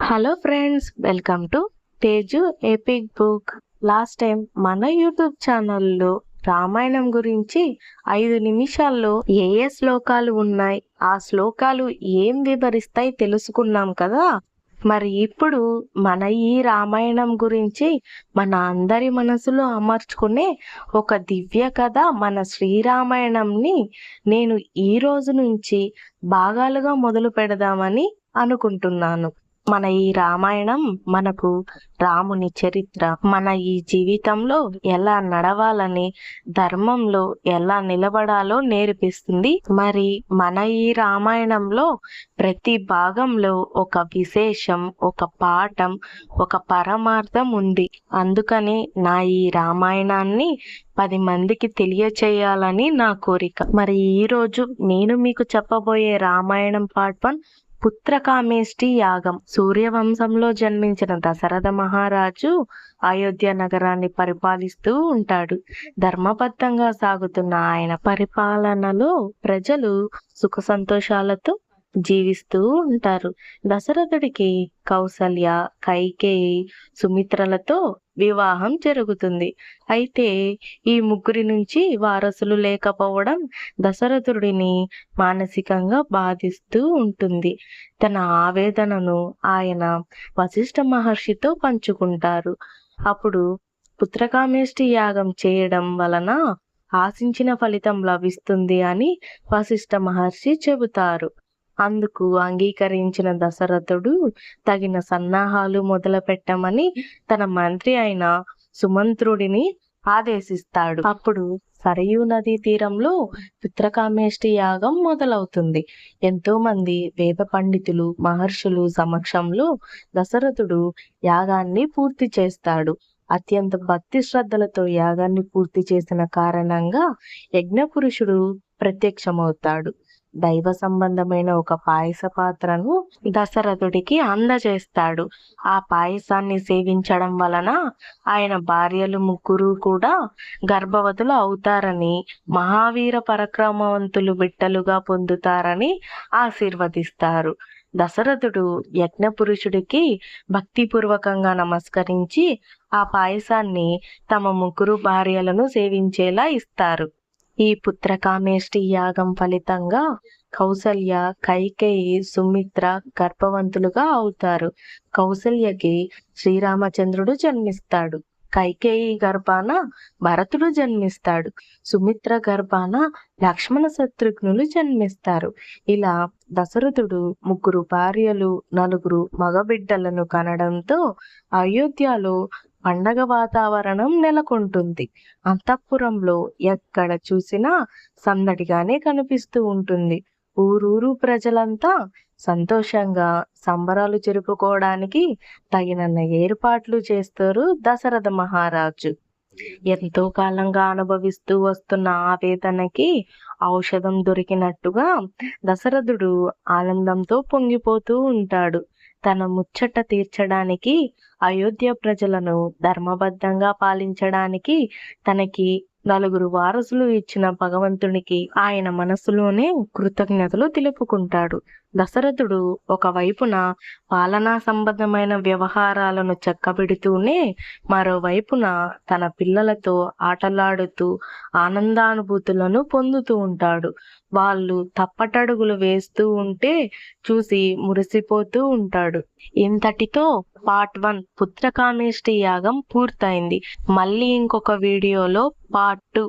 Hello friends welcome to Teju epic book last time మన YouTube ఛానల్లో రామాయణం గురించి ఐదు నిమిషాల్లో ఏ ఏ శ్లోకాలు ఉన్నాయి ఆ శ్లోకాలు ఏం వివరిస్తాయి తెలుసుకున్నాం కదా? మరి ఇప్పుడు మన ఈ రామాయణం గురించి మన అందరి మనసులో అమర్చుకునే ఒక దివ్య కథ మన శ్రీరామాయణంని నేను ఈ రోజు నుంచి భాగాలుగా మొదలు పెడదామని అనుకుంటున్నాను. మన ఈ రామాయణం మనకు రాముని చరిత్ర మన ఈ జీవితంలో ఎలా నడవాలని ధర్మంలో ఎలా నిలబడాలో నేర్పిస్తుంది. మరి మన ఈ రామాయణంలో ప్రతి భాగంలో ఒక విశేషం ఒక పాఠం ఒక పరమార్థం ఉంది. అందుకని నా ఈ రామాయణాన్ని పది మందికి తెలియచేయాలని నా కోరిక. మరి ఈ రోజు నేను మీకు చెప్పబోయే రామాయణం పార్ట్ వన్ పుత్రకామేష్టి యాగం. సూర్యవంశంలో జన్మించిన దశరథ మహారాజు అయోధ్య నగరాన్ని పరిపాలిస్తూ ఉంటాడు. ధర్మబద్ధంగా సాగుతున్న ఆయన పరిపాలనలో ప్రజలు సుఖ సంతోషాలతో జీవిస్తూ ఉంటారు. దశరథుడికి కౌసల్య కైకేయి సుమిత్రలతో వివాహం జరుగుతుంది. అయితే ఈ ముగ్గురి నుంచి వారసులు లేకపోవడం దశరథుడిని మానసికంగా బాధిస్తూ ఉంటుంది. తన ఆవేదనను ఆయన వశిష్ఠ మహర్షితో పంచుకుంటారు. అప్పుడు పుత్రకామేష్టి యాగం చేయడం వలన ఆశించిన ఫలితం లభిస్తుంది అని వశిష్ఠ మహర్షి చెబుతారు. అందుకు అంగీకరించిన దశరథుడు తగిన సన్నాహాలు మొదలు పెట్టమని తన మంత్రి అయిన సుమంత్రుడిని ఆదేశిస్తాడు. అప్పుడు సరయూ నదీ తీరంలో పిత్రకామేష్టి యాగం మొదలవుతుంది. ఎంతో మంది వేద పండితులు మహర్షులు సమక్షంలో దశరథుడు యాగాన్ని పూర్తి చేస్తాడు. అత్యంత భక్తి శ్రద్ధలతో యాగాన్ని పూర్తి చేసిన కారణంగా యజ్ఞపురుషుడు ప్రత్యక్షమవుతాడు. దైవ సంబంధమైన ఒక పాయస పాత్రను దశరథుడికి అందజేస్తాడు. ఆ పాయసాన్ని సేవించడం వలన ఆయన భార్యలు ముగ్గురు కూడా గర్భవతులు అవుతారని మహావీర పరక్రమవంతులు బిడ్డలుగా పొందుతారని ఆశీర్వదిస్తారు. దశరథుడు యజ్ఞ పురుషుడికి భక్తిపూర్వకంగా నమస్కరించి ఆ పాయసాన్ని తమ ముగ్గురు భార్యలను సేవించేలా ఇస్తారు. ఈ పుత్రకామేష్టి యాగం ఫలితంగా కౌసల్య కైకేయి సుమిత్ర గర్భవంతులుగా అవుతారు. కౌసల్యకి శ్రీరామచంద్రుడు జన్మిస్తాడు. కైకేయి గర్భాన భరతుడు జన్మిస్తాడు. సుమిత్ర గర్భాన లక్ష్మణ శత్రుఘ్నులు జన్మిస్తారు. ఇలా దశరథుడు ముగ్గురు భార్యలు నలుగురు మగబిడ్డలను కనడంతో అయోధ్యలో పండగ వాతావరణం నెలకొంటుంది. అంతఃపురంలో ఎక్కడ చూసినా సందడిగానే కనిపిస్తూ ఉంటుంది. ఊరూరు ప్రజలంతా సంతోషంగా సంబరాలు జరుపుకోవడానికి తగినన్న ఏర్పాట్లు చేస్తారు దశరథ మహారాజు. ఎంతో కాలంగా అనుభవిస్తూ వస్తున్న ఆవేదనకి ఔషధం దొరికినట్టుగా దశరథుడు ఆనందంతో పొంగిపోతూ ఉంటాడు. తన ముచ్చట తీర్చడానికి అయోధ్య ప్రజలను ధర్మబద్ధంగా పాలించడానికి తనకి నలుగురు వారసులు ఇచ్చిన భగవంతునికి ఆయన మనసులోనే కృతజ్ఞతలు తెలుపుకుంటాడు. దశరథుడు ఒకవైపున పాలనా సంబంధమైన వ్యవహారాలను చక్కబెడుతూనే మరోవైపున తన పిల్లలతో ఆటలాడుతూ ఆనందానుభూతులను పొందుతూ ఉంటాడు. వాళ్ళు తప్పటడుగులు వేస్తూ ఉంటే చూసి మురిసిపోతూ ఉంటాడు. ఇంతటితో పార్ట్ వన్ పుత్రకామేష్టి యాగం పూర్తయింది. మళ్ళీ ఇంకొక వీడియోలో పార్ట్ టూ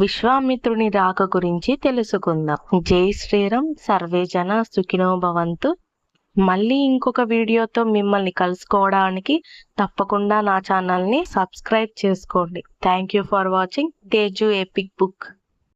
విశ్వామిత్రుని రాక గురించి తెలుసుకుందాం. జై శ్రీరామ్ సర్వే జన సుఖినో భవంతు. మళ్ళీ ఇంకొక వీడియోతో మిమ్మల్ని కలుసుకోవడానికి తప్పకుండా నా ఛానల్ని సబ్స్క్రైబ్ చేసుకోండి. Thank you for watching Teju epic book